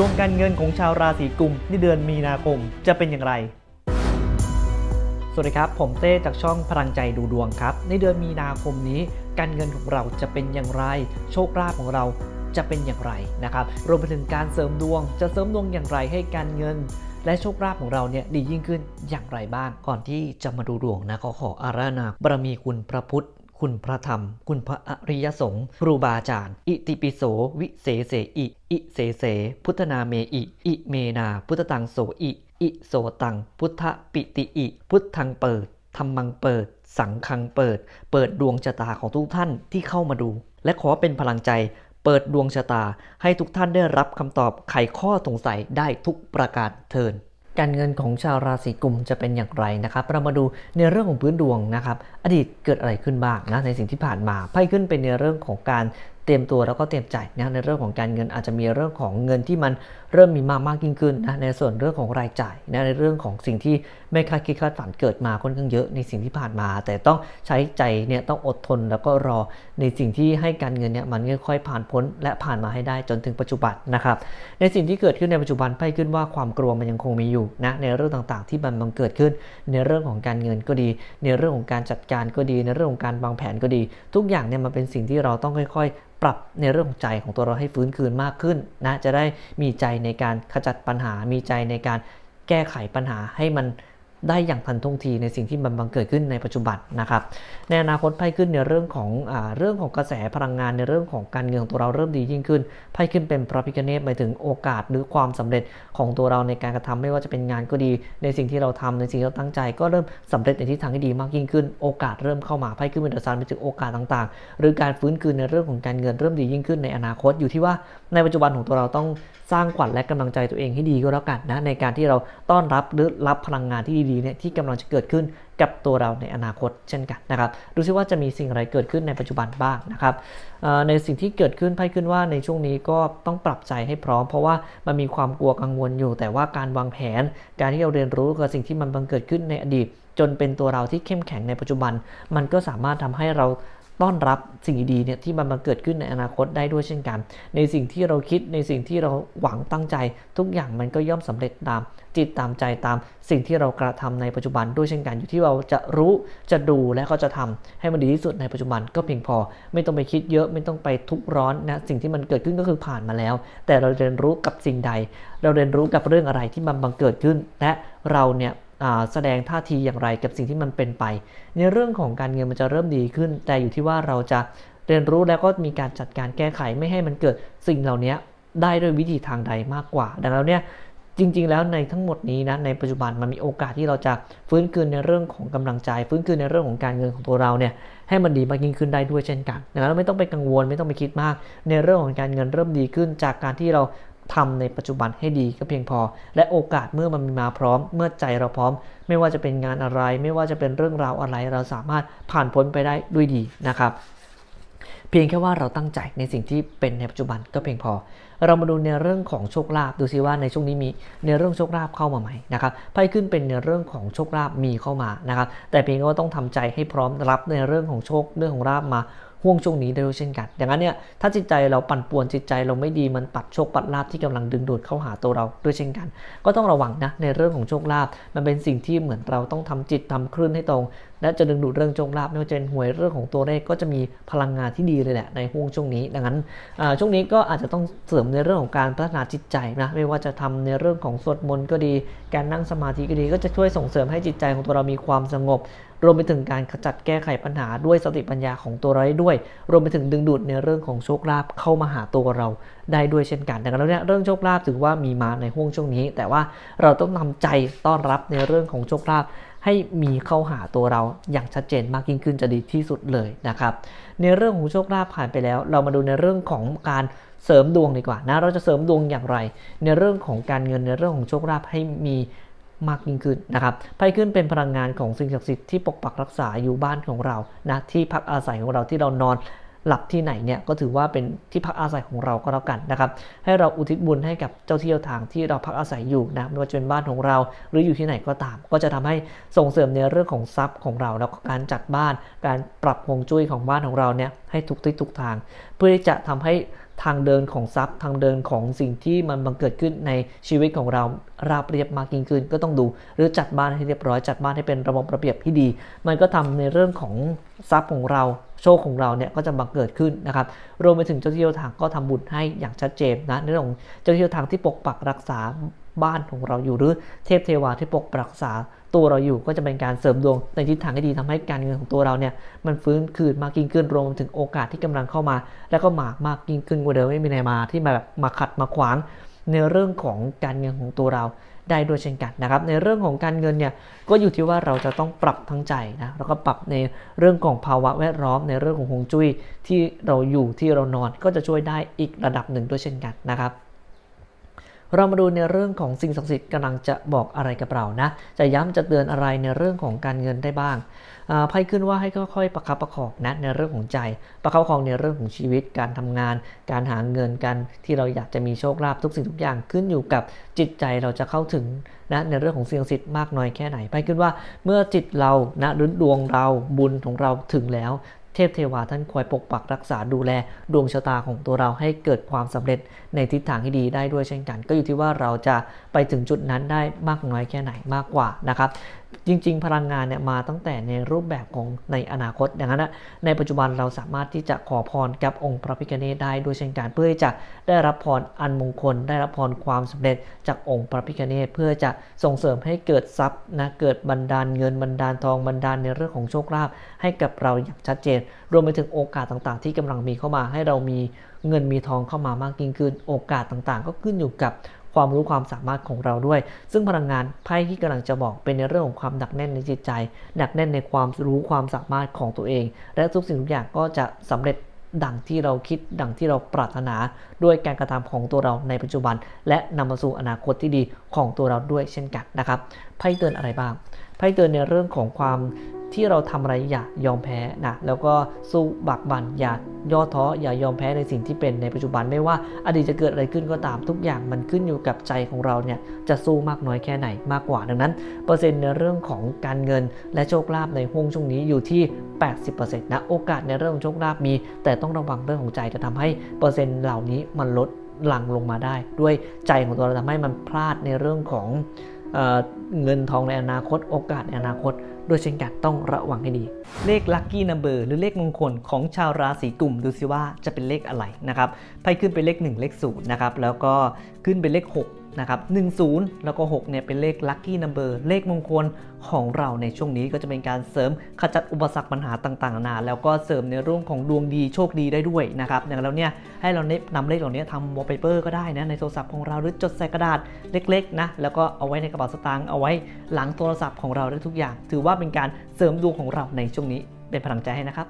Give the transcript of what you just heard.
ดวงการเงินของชาวราศีกุมในเดือนมีนาคมจะเป็นอย่างไร สวัสดีครับ ผมเต้จากช่องพลังใจดูดวงครับ ในเดือนมีนาคมนี้ การเงินของเราจะเป็นอย่างไร โชคลาภของเราจะเป็นอย่างไรนะครับ รวมไปถึงการเสริมดวง จะเสริมดวงอย่างไรให้การเงินและโชคลาภของเราเนี่ยดียิ่งขึ้นอย่างไรบ้าง ก่อนที่จะมาดูดวงนะขอขออารานาบารมีคุณพระพุทธ คุณพระธรรม คุณพระอริยสงฆ์ครูบาอาจารย์ อิติปิโสวิเศษเสอิ อิเสเส พุทธนาเมอิ อิเมนา พุทธตังโสอิ อิโสตัง พุทธปิติอิ พุทธังเปิดธรรมังเปิด สังคังเปิด เปิดดวงชะตาของทุกท่านที่เข้ามาดู และขอเป็นพลังใจ เปิดดวงชะตาให้ทุกท่านได้รับคำตอบไขข้อสงสัยได้ทุกประการเทิน การเงินของชาวราศีกุมจะเป็นอย่างไรนะครับ เรามาดูในเรื่องของพื้นดวงนะครับ อดีตเกิดอะไรขึ้นบ้างนะในสิ่งที่ผ่านมาไพ่ขึ้นเป็นในเรื่องของการ เตรียมตัวแล้วก็เตรียมใจนะในเรื่องของการเงินอาจจะมีเรื่องของเงินที่มันเริ่มมีมากมากยิ่งขึ้นนะในส่วนเรื่องของรายจ่ายนะในเรื่องของสิ่งที่ไม่คาดคิดคาดฝันเกิดมาค่อนข้างเยอะในสิ่งที่ผ่านมา แต่ต้องใช้ใจเนี่ยต้องอดทนแล้วก็รอในสิ่งที่ให้การเงินเนี่ยมันค่อยๆผ่านพ้นและผ่านมาให้ได้จนถึงปัจจุบันนะครับในสิ่งที่เกิดขึ้นในปัจจุบันไพ่ขึ้นว่าความกลัวมันยังคงมีอยู่นะในเรื่องต่างๆ ที่มันบังเกิดขึ้น ในเรื่องของการเงินก็ดี ในเรื่องของการจัดการก็ดี ในเรื่องของการวางแผนก็ดี ทุกอย่างเนี่ยมันเป็นสิ่งที่เราต้องค่อยๆปรับในเรื่องของใจของตัวเราให้ฟื้นคืนมากขึ้นนะจะได้มีใจในการขจัดปัญหา มีใจในการแก้ไขปัญหาให้มัน ได้อย่างทันท่วงทีในสิ่งที่มันบังเกิดขึ้นในปัจจุบันนะครับในอนาคตไพ่ขึ้นในเรื่องของอเรื่องของกระแสพลังงานในเรื่องของการเงินของตัวเราเริ่มดียิ่งขึ้นไพ่ขึ้นเป็นพระพิฆเนศหมายถึงโอกาสหรือความสำเร็จของตัวเราในการกระทำไม่ว่าจะเป็นงานก็ดี ในสิ่งที่เราทำในสิ่งที่เราตั้งใจ ก็เริ่มสำเร็จในทิศทางที่ดีมากยิ่งขึ้น โอกาสเริ่มเข้ามาไพ่ขึ้นเป็นดอะซันไปถึงโอกาสต่างๆ หรือการฟื้นคืนในเรื่องของการเงินเริ่มดียิ่งขึ้นในอนาคตอยู่ที่ว่าในปัจจุบันของตัวเราต้องสร้างขวัญและกำลังใจตัวเองให้ดีก็แล้วกันนะในการที่เราต้อนรับหรือรับพลังงานที่ดีๆเนี่ยที่กำลังจะเกิดขึ้นกับตัวเราในอนาคตเช่นกันนะครับ ดูซิว่าจะมีสิ่งอะไรเกิดขึ้นในปัจจุบันบ้างนะครับในสิ่งที่เกิดขึ้นไพ่ขึ้นว่าในช่วงนี้ก็ต้องปรับใจให้พร้อม เพราะว่ามันมีความกลัวกังวลอยู่ แต่ว่าการวางแผน การที่เราเรียนรู้กับสิ่งที่มันบังเกิดขึ้นในอดีต จนเป็นตัวเราที่เข้มแข็งในปัจจุบัน มันก็สามารถทำให้เราต้อนรับสิ่งดีๆเนี่ยที่มันมาเกิดขึ้นในอนาคตได้ด้วยเช่นกัน ในสิ่งที่เราคิดในสิ่งที่เราหวังตั้งใจ ทุกอย่างมันก็ย่อมสำเร็จตาม จิตตามใจตามสิ่งที่เรากระทำในปัจจุบันด้วยเช่นกันอยู่ที่เราจะรู้จะดูและก็จะทำให้มันดีที่สุดในปัจจุบันก็เพียงพอ ไม่ต้องไปคิดเยอะไม่ต้องไปทุกข์ร้อนนะสิ่งที่มันเกิดขึ้นก็คือผ่านมาแล้ว แต่เราเรียนรู้กับสิ่งใด เราเรียนรู้กับเรื่องอะไรที่มันบังเกิดขึ้น และเราเนี่ยแสดงท่าทีอย่างไรกับสิ่งที่มันเป็นไป ในเรื่องของการเงินมันจะเริ่มดีขึ้น แต่อยู่ที่ว่าเราจะเรียนรู้แล้วก็มีการจัดการแก้ไขไม่ให้มันเกิดสิ่งเหล่านี้ได้ด้วยวิธีทางใดมากกว่า ดังนั้นเนี่ย จริง ๆ แล้วในทั้งหมดนี้นะในปัจจุบันมันมีโอกาสที่เราจะฟื้นคืนในเรื่องของกำลังใจ ฟื้นคืนในเรื่องของการเงินของตัวเราเนี่ยให้มันดีมากยิ่งขึ้นได้ด้วยเช่นกันดังนั้นไม่ต้องไปกังวลไม่ต้องไปคิดมาก ในเรื่องของการเงินเริ่มดีขึ้น จากการที่เราทำในปัจจุบันให้ดีก็เพียงพอ และโอกาสเมื่อมันมาพร้อม เมื่อใจเราพร้อม ไม่ว่าจะเป็นงานอะไร ไม่ว่าจะเป็นเรื่องราวอะไร เราสามารถผ่านพ้นไปได้ด้วยดีนะครับ เพียงแค่ว่าเราตั้งใจในสิ่งที่เป็นในปัจจุบันก็เพียงพอ เรามาดูในเรื่องของโชคลาภดูซิว่าในช่วงนี้มีในเรื่องโชคลาภเข้ามาไหมนะครับไพ่ขึ้นเป็นในเรื่องของโชคลาภมีเข้ามานะครับ แต่เพียงแค่ว่าต้องทำใจให้พร้อมรับในเรื่องของโชคเรื่องของลาภมาห่วงช่วงนี้ได้ด้วยเช่นกันดังนั้นเนี่ย ถ้าจิตใจเราปั่นป่วนจิตใจเราไม่ดีมันปัดโชคปัดลาภที่กำลังดึงดูดเข้าหาตัวเราด้วยเช่นกัน ก็ต้องระวังนะในเรื่องของโชคลาภมันเป็นสิ่งที่เหมือนเราต้องทำจิตทำคลื่นให้ตรงและจะดึงดูดเรื่องโชคลาภไม่ว่าจะเป็นหวยเรื่องของตัวเลขก็จะมีพลังงานที่ดีเลยแหละในห่วงช่วงนี้ ดังนั้นช่วงนี้ก็อาจจะต้องเสริมในเรื่องของการพัฒนาจิตใจนะไม่ว่าจะทำในเรื่องของสวดมนต์ก็ดี การนั่งสมาธิก็ดี ก็จะช่วยส่งเสริมให้จิตใจของตัวเรามีความสงบ รวมไปถึงการขจัดแก้ไขปัญหาด้วยสติปัญญาของตัวเราด้วย รวมไปถึงดึงดูดในเรื่องของโชคลาภเข้ามาหาตัวเราได้ด้วยเช่นกันดังนั้นเนี่ยเรื่องโชคลาภถือว่ามีมาในห่วงช่วงนี้ แต่ว่าเราต้องนำใจต้อนรับในเรื่องของโชคลาภให้มีเข้าหาตัวเราอย่างชัดเจนมากยิ่งขึ้นจะดีที่สุดเลยนะครับ ในเรื่องของโชคลาภผ่านไปแล้ว เรามาดูในเรื่องของการเสริมดวงดีกว่านะเราจะเสริมดวงอย่างไร ในเรื่องของการเงินในเรื่องของโชคลาภให้มีมากยิ่งขึ้นนะครับไพ่ขึ้นเป็นพลังงานของสิ่งศักดิ์สิทธิ์ที่ปกปักรักษาอยู่บ้านของเรานะที่พักอาศัยของเราที่เรานอน หลับที่ไหนเนี่ยก็ถือว่าเป็นที่พักอาศัยของเราก็แล้วกันนะครับให้เราอุทิศบุญให้กับเจ้าที่เจ้าทางที่เราพักอาศัยอยู่นะไม่ว่าจะเป็นบ้านของเรา หรืออยู่ที่ไหนก็ตาม ก็จะทำให้ส่งเสริมในเรื่องของทรัพย์ของเราแล้วก็การจัดบ้าน การปรับฮวงจุ้ยของบ้านของเราเนี่ยให้ทุกที่ทุกทาง เพื่อที่จะทำให้ ทางเดินของทรัพย์ ทางเดินของสิ่งที่มันบังเกิดขึ้นในชีวิตของเราราบเรียบมากยิ่งขึ้นก็ต้องดู หรือจัดบ้านให้เรียบร้อยจัดบ้านให้เป็นระบบระเบียบที่ดี มันก็ทำในเรื่องของทรัพย์ของเราโชคของเราเนี่ยก็จะบังเกิดขึ้นนะครับรวมไปถึงเจ้าที่เจ้าทางก็ทำบุญให้อย่างชัดเจนนะในเรื่องของเจ้าที่เจ้าทางที่ปกปักรักษาบ้านของเราอยู่หรือเทพเทวาที่ปกปักรักษา ตัวเราอยู่ก็จะเป็นการเสริมดวงในทิศทางที่ดีทำให้การเงินของตัวเราเนี่ยมันฟื้นคืนมากยิ่งขึ้นรวมถึงโอกาสที่กำลังเข้ามา แล้วก็มามากยิ่งขึ้นกว่าเดิมไม่มีอะไรมาที่มาแบบมาขัดมาขวางในเรื่องของการเงินของตัวเราได้ด้วยเช่นกันนะครับ ในเรื่องของการเงินเนี่ยก็อยู่ที่ว่าเราจะต้องปรับทั้งใจนะแล้วก็ปรับในเรื่องของภาวะแวดล้อม ในเรื่องของฮวงจุ้ยที่เราอยู่ที่เรานอนก็จะช่วยได้อีกระดับหนึ่งด้วยเช่นกันนะครับ เรามาดูในเรื่องของสิ่งศักดิ์สิทธิ์กำลังจะบอกอะไรกับเรานะ จะย้ำจะเตือนอะไรในเรื่องของการเงินได้บ้างไพ่ขึ้นว่าให้ค่อยๆ ประคับประคองนะในเรื่องของใจ ประคับประคองในเรื่องของชีวิต การทำงาน การหาเงินการที่เราอยากจะมีโชคลาภทุกสิ่งทุกอย่างขึ้นอยู่กับจิตใจเราจะเข้าถึงนะในเรื่องของสิ่งศักดิ์สิทธิ์มากน้อยแค่ไหนไพ่ขึ้นว่าเมื่อจิตเรานะหรือดวงเราบุญของเราถึงแล้วเทพเทวาท่านคอยปกปักรักษาดูแลดวงชะตาของตัวเราให้เกิดความสำเร็จในทิศทางที่ดีได้ด้วยเช่นกัน ก็อยู่ที่ว่าเราจะไปถึงจุดนั้นได้มากน้อยแค่ไหนมากกว่านะครับจริง ๆ พลังงานเนี่ยมาตั้งแต่ในรูปแบบของในอนาคตดังนั้นนะในปัจจุบันเราสามารถที่จะขอพรกับองค์พระพิฆเนศได้ด้วยเช่นกันเพื่อจะได้รับพรอันมงคล ได้รับพรความสำเร็จจากองค์พระพิฆเนศเพื่อจะส่งเสริมให้เกิดทรัพย์นะเกิดบันดาลเงินบันดาลทองบันดาลในเรื่องของโชคลาภให้กับเราอย่างชัดเจน รวมไปถึงโอกาสต่างๆ ที่กำลังมีเข้ามาให้เรามีเงินมีทองเข้ามามากยิ่งขึ้นโอกาสต่างๆ ก็ขึ้นอยู่กับ ความรู้ความสามารถของเราด้วย ซึ่งพลังงานไพ่ที่กำลังจะบอกเป็นในเรื่องของความหนักแน่นในจิตใจ หนักแน่นในความรู้ความสามารถของตัวเอง และทุกสิ่งทุกอย่างก็จะสำเร็จดังที่เราคิดดังที่เราปรารถนาด้วยการกระทำของตัวเราในปัจจุบัน และนำมาสู่อนาคตที่ดีของตัวเราด้วยเช่นกันนะครับ ไพ่เตือนอะไรบ้างไพ่เตือนในเรื่องของความที่เราทำอะไรอย่ายอมแพ้นะแล้วก็สู้บักบันอย่าย่อท้ออย่ายอมแพ้ในสิ่งที่เป็นในปัจจุบันไม่ว่าอดีตจะเกิดอะไรขึ้นก็ตามทุกอย่างมันขึ้นอยู่กับใจของเราเนี่ยจะสู้มากน้อยแค่ไหนมากกว่าดังนั้น เปอร์เซ็นต์ในเรื่องของการเงินและโชคลาภในห่วงช่วงนี้อยู่ที่ 80%นะโอกาสในเรื่องของโชคลาภมี แต่ต้องระวังเรื่องของใจจะทำให้เปอร์เซ็นต์เหล่านี้มันลดหลั่งลงมาได้ ด้วยใจของตัวเราทำให้มันพลาดในเรื่องของ เเงินทองในอนาคต โอกาสในอนาคตด้วยเช่นกันต้องระวังให้ดี เลขลัคกี้นัมเบอร์หรือเลขมงคลของชาวราศีกุมดูซิว่าจะเป็นเลขอะไรนะครับไพ่ขึ้นเป็นเลข 1 เลข0นะครับแล้วก็ขึ้นเป็นเลข 6 นะครับ10 แล้วก็ 6 เนี่ย เป็นเลขลัคกี้นัมเบอร์เลขมงคลของเราในช่วงนี้ก็จะเป็นการเสริมขจัดอุปสรรคปัญหาต่างๆนานาแล้วก็เสริมในเรื่องของดวงดีโชคดีได้ด้วยนะครับอย่างแล้วเนี่ยให้เราเนำเลขเหล่านี้ทำวอลเปเปอร์ก็ได้นะในโทรศัพท์ของเราหรือจดใส่กระดาษเล็กๆนะแล้วก็เอาไว้ในกระเป๋าสตางค์เอาไว้หลังโทรศัพท์ของเราได้ทุกอย่าง ถือว่าเป็นการเสริมดวงของเราในช่วงนี้เป็นพลังใจให้นะครับ